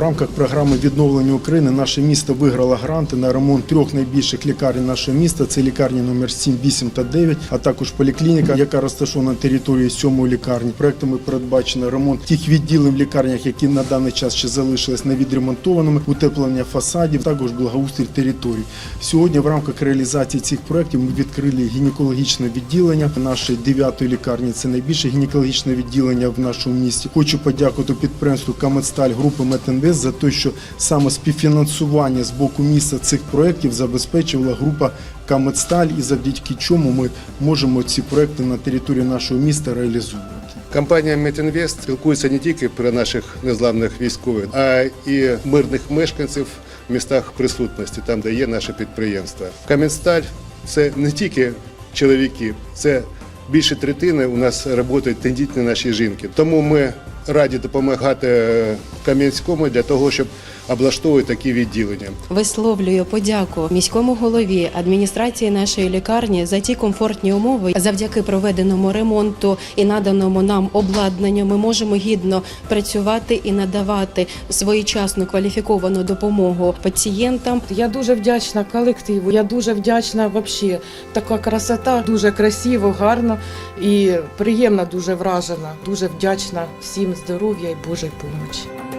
рамках програми відновлення України наше місто виграло гранти на ремонт трьох найбільших лікарень нашого міста. Це лікарні номер 7, 8 та 9, а також поліклініка, яка розташована на території сьомої лікарні. Проектами передбачено ремонт тих відділень в лікарнях, які на даний час ще залишились невідремонтованими, утеплення фасадів, також благоустрій територій. Сьогодні в рамках реалізації цих проектів ми відкрили гінекологічне відділення нашої дев'ятої лікарні. Це найбільше гінекологічне відділення в нашому місті. Хочу подякувати підприємству Камедсталь групи Метинвест за те, що саме співфінансування з боку міста цих проєктів забезпечувала група Камедсталь, і завдяки чому ми можемо ці проекти на території нашого міста реалізовувати. Компанія Метінвест спілкується не тільки про наших незламних військових, а і мирних мешканців в містах присутності, там де є наше підприємство. Кам'янсталь це не тільки чоловіки, це більше третини у нас працюють тендітні наші жінки. Тому ми раді допомагати Кам'янському для того, щоб облаштовувати такі відділення. Висловлюю подяку міському голові адміністрації нашої лікарні за ті комфортні умови. Завдяки проведеному ремонту і наданому нам обладнанню ми можемо гідно працювати і надавати своєчасну кваліфіковану допомогу пацієнтам. Я дуже вдячна колективу. Я дуже вдячна взагалі. Така красота, дуже красиво, гарно і приємно дуже вражена. Дуже вдячна всім здоров'я і Божої помочі.